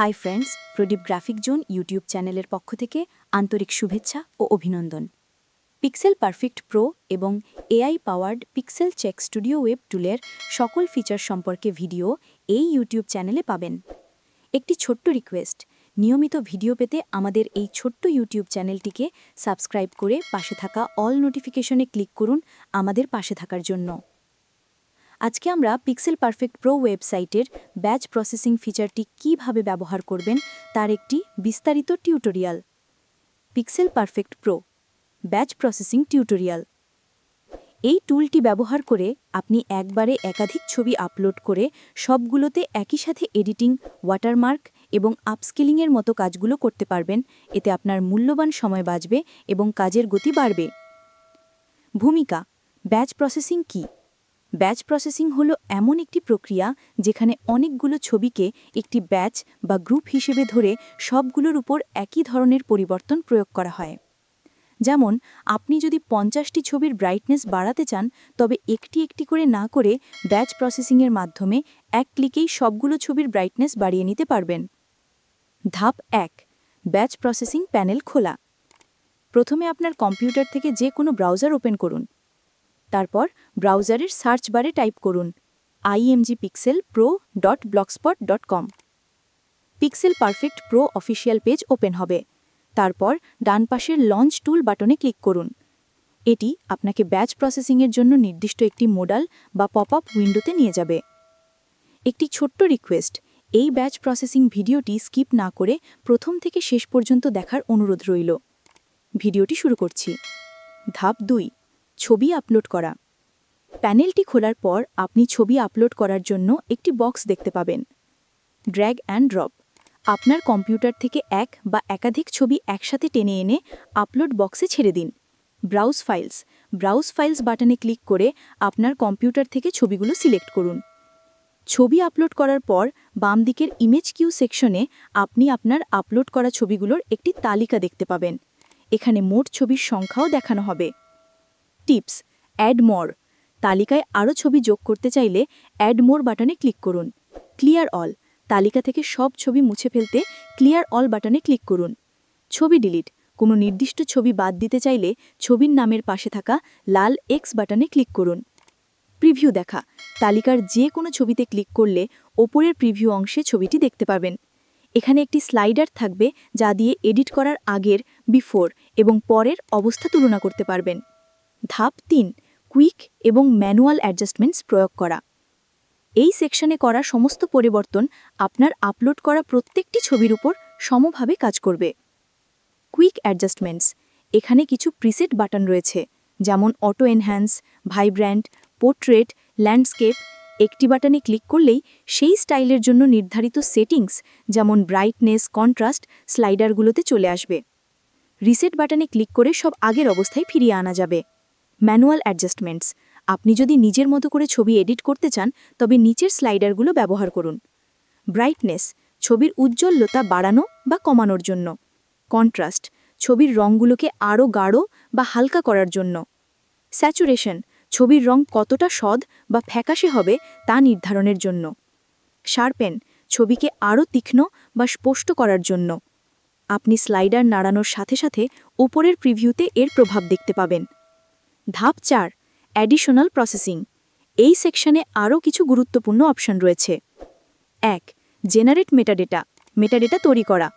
Hi friends Pradip graphic zone YouTube চ্যানেলের পক্ষ থেকে আন্তরিক শুভেচ্ছা ও অভিনন্দন। পিক্সেল পারফেক্ট প্রো এবং AI powered pixel check studio web টুলের সকল ফিচার সম্পর্কে ভিডিও এই ইউটিউব চ্যানেলে পাবেন। একটি ছোট্ট রিকোয়েস্ট নিয়মিত ভিডিও পেতে আমাদের এই ছোট্ট ইউটিউব চ্যানেলটিকে সাবস্ক্রাইব করে পাশে থাকা অল নোটিফিকেশনে ক্লিক করুন আমাদের পাশে থাকার জন্য। আজকে আমরা পিক্সেল পারফেক্ট প্রো ওয়েবসাইটের ব্যাচ প্রসেসিং ফিচারটি কীভাবে ব্যবহার করবেন তার একটি বিস্তারিত tutorial pixel perfect pro batch processing tutorial এই টুলটি ব্যবহার করে আপনি একবারে একাধিক ছবি আপলোড করে সবগুলোতে একই সাথে এডিটিং ওয়াটারমার্ক এবং আপস্কেলিংয়ের মতো কাজগুলো করতে পারবেন। এতে আপনার মূল্যবান সময় বাঁচবে এবং কাজের গতি বাড়বে। ভূমিকা ব্যাচ প্রসেসিং কী? ব্যাচ প্রসেসিং হলো এমন একটি প্রক্রিয়া যেখানে অনেকগুলো ছবিকে একটি ব্যাচ বা গ্রুপ হিসেবে ধরে সবগুলোর উপর একই ধরনের পরিবর্তন প্রয়োগ করা হয়। যেমন, আপনি যদি পঞ্চাশটি ছবির ব্রাইটনেস বাড়াতে চান, তবে একটি একটি করে না করে ব্যাচ প্রসেসিংয়ের মাধ্যমে এক ক্লিকেই সবগুলো ছবির ব্রাইটনেস বাড়িয়ে নিতে পারবেন। ধাপ এক, ব্যাচ প্রসেসিং প্যানেল খোলা। প্রথমে আপনার কম্পিউটার থেকে যে কোনো ব্রাউজার ওপেন করুন। তারপর ব্রাউজারের সার্চ বারে টাইপ করুন IMG pixel pro dot blogspot dot com pixel perfect pro official page open হবে। তারপর ডান পাশের লঞ্চ টুল বাটনে ক্লিক করুন। এটি আপনাকে ব্যাচ প্রসেসিংয়ের জন্য নির্দিষ্ট একটি মোডাল বা পপ আপ উইন্ডোতে নিয়ে যাবে। একটি ছোট্ট রিকোয়েস্ট এই ব্যাচ প্রসেসিং ভিডিওটি স্কিপ না করে প্রথম থেকে শেষ পর্যন্ত দেখার অনুরোধ রইল। ভিডিওটি শুরু করছি। ধাপ দুই ছবি আপলোড করা। প্যানেলটি খোলার পর আপনি ছবি আপলোড করার জন্য একটি বক্স দেখতে পাবেন। Drag and drop. আপনার কম্পিউটার থেকে এক বা একাধিক ছবি একসাথে টেনে এনে আপলোড বক্সে ছেড়ে দিন। Browse files. ব্রাউজ ফাইলস বাটনে ক্লিক করে আপনার কম্পিউটার থেকে ছবিগুলো সিলেক্ট করুন। ছবি আপলোড করার পর বাম দিকের ইমেজ কিউ সেকশনে আপনি আপনার আপলোড করা ছবিগুলোর একটি তালিকা দেখতে পাবেন। এখানে মোট ছবির সংখ্যাও দেখানো হবে। Tips, add more. তালিকায় আরও ছবি যোগ করতে চাইলে অ্যাড মোর বাটনে ক্লিক করুন। Clear all. তালিকা থেকে সব ছবি মুছে ফেলতে ক্লিয়ার অল বাটনে ক্লিক করুন। ছবি ডিলিট। কোনো নির্দিষ্ট ছবি বাদ দিতে চাইলে ছবির নামের পাশে থাকা লাল এক্স বাটনে ক্লিক করুন। প্রিভিউ দেখা। তালিকার যে কোনো ছবিতে ক্লিক করলে ওপরের প্রিভিউ অংশে ছবিটি দেখতে পাবেন। এখানে একটি স্লাইডার থাকবে যা দিয়ে এডিট করার আগের, বিফোর এবং পরের অবস্থা তুলনা করতে পারবেন। ধাপ তিন, কুইক এবং ম্যানুয়াল অ্যাডজাস্টমেন্টস প্রয়োগ করা। এই সেকশনে করা সমস্ত পরিবর্তন আপনার আপলোড করা প্রত্যেকটি ছবির উপর সমভাবে কাজ করবে। কুইক অ্যাডজাস্টমেন্টস, এখানে কিছু প্রিসেট বাটন রয়েছে, যেমন auto enhance, vibrant, portrait, landscape. একটি বাটনে ক্লিক করলেই সেই স্টাইলের জন্য নির্ধারিত সেটিংস, যেমন ব্রাইটনেস, কন্ট্রাস্ট, স্লাইডারগুলোতে চলে আসবে। রিসেট বাটনে ক্লিক করে সব আগের অবস্থায় ফিরিয়ে আনা যাবে। Manual adjustments. আপনি যদি নিজের মতো করে ছবি এডিট করতে চান, তবে নিচের স্লাইডারগুলো ব্যবহার করুন। ব্রাইটনেস, ছবির উজ্জ্বলতা বাড়ানো বা কমানোর জন্য। কন্ট্রাস্ট, ছবির রঙগুলোকে আরও গাঢ় বা হালকা করার জন্য। স্যাচুরেশন, ছবির রং কতটা সদ বা ফ্যাকাশে হবে তা নির্ধারণের জন্য। শার্পেন, ছবিকে আরও তীক্ষ্ণ বা স্পষ্ট করার জন্য। আপনি স্লাইডার নাড়ানোর সাথে সাথে উপরের প্রিভিউতে এর প্রভাব দেখতে পাবেন। ধাপ চার অ্যাডিশনাল প্রসেসিং এই সেকশনে আরও কিছু গুরুত্বপূর্ণ অপশন রয়েছে। এক জেনারেট মেটাডেটা মেটাডেটা তৈরি করা।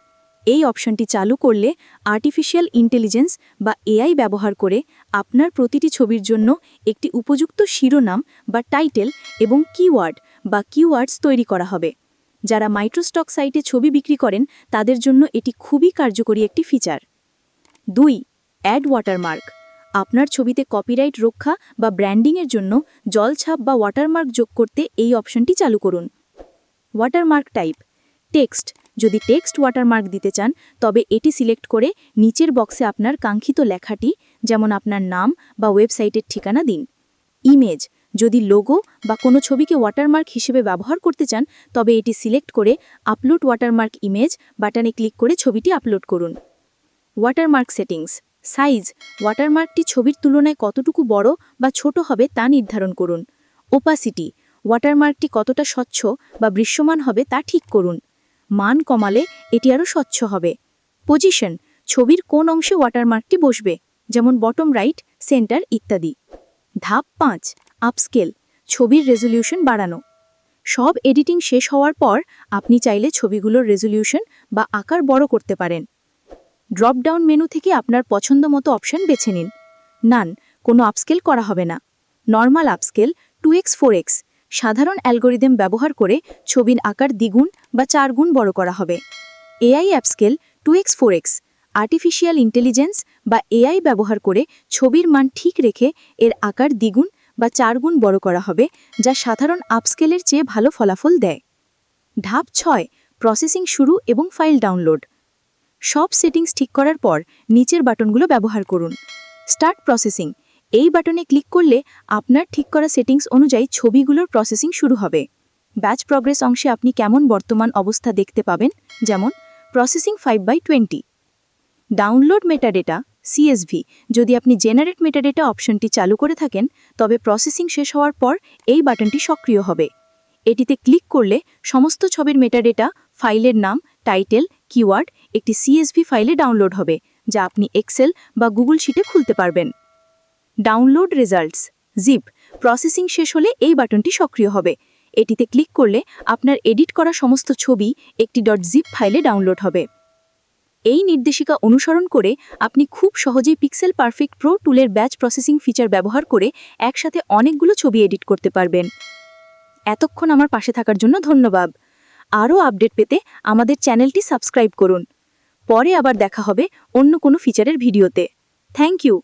এই অপশনটি চালু করলে আর্টিফিশিয়াল ইন্টেলিজেন্স বা এআই ব্যবহার করে আপনার প্রতিটি ছবির জন্য একটি উপযুক্ত শিরোনাম বা টাইটেল এবং কিওয়ার্ড বা কিওয়ার্ডস তৈরি করা হবে। যারা মাইক্রোস্টক সাইটে ছবি বিক্রি করেন, তাদের জন্য এটি খুবই কার্যকরী একটি ফিচার দুই অ্যাড ওয়াটারমার্ক আপনার ছবিতে কপিরাইট রক্ষা বা ব্র্যান্ডিংয়ের জন্য জলছাপ বা ওয়াটারমার্ক যোগ করতে এই অপশনটি চালু করুন। ওয়াটারমার্ক টাইপ টেক্সট যদি টেক্সট ওয়াটারমার্ক দিতে চান, তবে এটি সিলেক্ট করে নিচের বক্সে আপনার কাঙ্ক্ষিত লেখাটি, যেমন আপনার নাম বা ওয়েবসাইটের ঠিকানা দিন। ইমেজ যদি লোগো বা কোনো ছবিকে ওয়াটারমার্ক হিসেবে ব্যবহার করতে চান, তবে এটি সিলেক্ট করে আপলোড ওয়াটারমার্ক ইমেজ বাটনে ক্লিক করে ছবিটি আপলোড করুন। ওয়াটারমার্ক সেটিংস সাইজ ওয়াটারমার্কটি ছবির তুলনায় কতটুকু বড় বা ছোট হবে তা নির্ধারণ করুন। ওপাসিটি ওয়াটারমার্কটি কতটা স্বচ্ছ বা দৃশ্যমান হবে তা ঠিক করুন। মান কমালে এটি আরও স্বচ্ছ হবে। পজিশন ছবির কোন অংশে ওয়াটারমার্কটি বসবে, যেমন বটম রাইট সেন্টার ইত্যাদি। ধাপ পাঁচ আপস্কেল ছবির রেজলিউশন বাড়ানো। সব এডিটিং শেষ হওয়ার পর আপনি চাইলে ছবিগুলোর রেজলিউশন বা আকার বড় করতে পারেন। ড্রপ ডাউন মেনু থেকে আপনার পছন্দ মতো অপশন বেছে নিন। নান, কোনো আপস্কেল করা হবে না। Normal upscale two X four X সাধারণ অ্যালগোরিদম ব্যবহার করে ছবির আকার দ্বিগুণ বা চার গুণ বড় করা হবে। AI upscale two X four X artificial intelligence বা এআই ব্যবহার করে ছবির মান ঠিক রেখে এর আকার দ্বিগুণ বা চার গুণ বড় করা হবে, যা সাধারণ আপস্কেলের চেয়ে ভালো ফলাফল দেয়। ধাপ ছয় প্রসেসিং শুরু এবং ফাইল ডাউনলোড সব সেটিংস ঠিক করার পর নিচের বাটনগুলো ব্যবহার করুন। Start processing. এই বাটনে ক্লিক করলে আপনার ঠিক করা সেটিংস অনুযায়ী ছবিগুলোর প্রসেসিং শুরু হবে। ব্যাচ প্রগ্রেস অংশে আপনি কেমন বর্তমান অবস্থা দেখতে পাবেন? যেমন, processing five by twenty. Download metadata CSV যদি আপনি জেনারেট মেটাডেটা অপশনটি চালু করে থাকেন, তবে প্রসেসিং শেষ হওয়ার পর এই বাটনটি সক্রিয় হবে। এটিতে ক্লিক করলে সমস্ত ছবির মেটাডেটা, ফাইলের নাম, টাইটেল কিওয়ার্ড একটি সিএসভি ফাইলে ডাউনলোড হবে, যা আপনি এক্সেল বা গুগল শিটে খুলতে পারবেন। ডাউনলোড রেজাল্টস জিপ প্রসেসিং শেষ হলে এই বাটনটি সক্রিয় হবে। এটিতে ক্লিক করলে আপনার এডিট করা সমস্ত ছবি একটি. ডট জিপ ফাইলে ডাউনলোড হবে। এই নির্দেশিকা অনুসরণ করে আপনি খুব সহজেই পিক্সেল পারফেক্ট প্রো টুলের ব্যাচ প্রসেসিং ফিচার ব্যবহার করে একসাথে অনেকগুলো ছবি এডিট করতে পারবেন। এতক্ষণ আমার পাশে থাকার জন্য ধন্যবাদ। আরও আপডেট পেতে আমাদের চ্যানেলটি সাবস্ক্রাইব করুন। পরে আবার দেখা হবে অন্য কোনো ফিচারের ভিডিওতে। Thank you